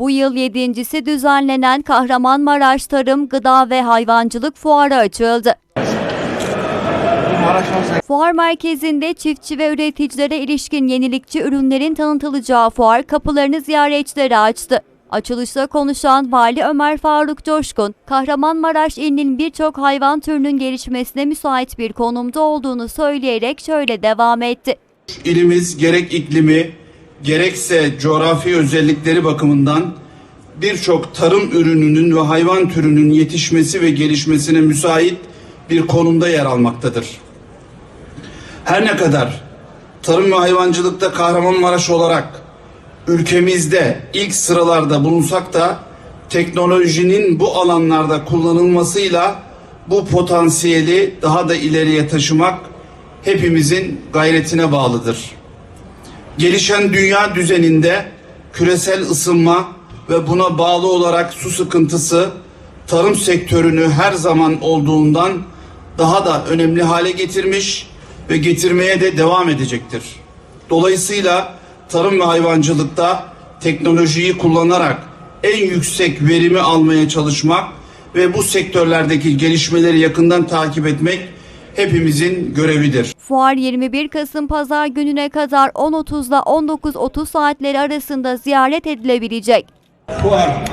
Bu yıl yedincisi düzenlenen Kahramanmaraş Tarım, Gıda ve Hayvancılık Fuarı açıldı. Fuar merkezinde çiftçi ve üreticilere ilişkin yenilikçi ürünlerin tanıtılacağı fuar kapılarını ziyaretçilere açtı. Açılışta konuşan Vali Ömer Faruk Coşkun, Kahramanmaraş ilinin birçok hayvan türünün gelişmesine müsait bir konumda olduğunu söyleyerek şöyle devam etti. İlimiz gerek iklimi gerekse coğrafi özellikleri bakımından birçok tarım ürününün ve hayvan türünün yetişmesi ve gelişmesine müsait bir konumda yer almaktadır. Her ne kadar tarım ve hayvancılıkta Kahramanmaraş olarak ülkemizde ilk sıralarda bulunsak da teknolojinin bu alanlarda kullanılmasıyla bu potansiyeli daha da ileriye taşımak hepimizin gayretine bağlıdır. Gelişen dünya düzeninde küresel ısınma ve buna bağlı olarak su sıkıntısı tarım sektörünü her zaman olduğundan daha da önemli hale getirmiş ve getirmeye de devam edecektir. Dolayısıyla tarım ve hayvancılıkta teknolojiyi kullanarak en yüksek verimi almaya çalışmak ve bu sektörlerdeki gelişmeleri yakından takip etmek hepimizin görevidir. Fuar 21 Kasım Pazar gününe kadar 10.30 ile 19.30 saatleri arasında ziyaret edilebilecek. Fuar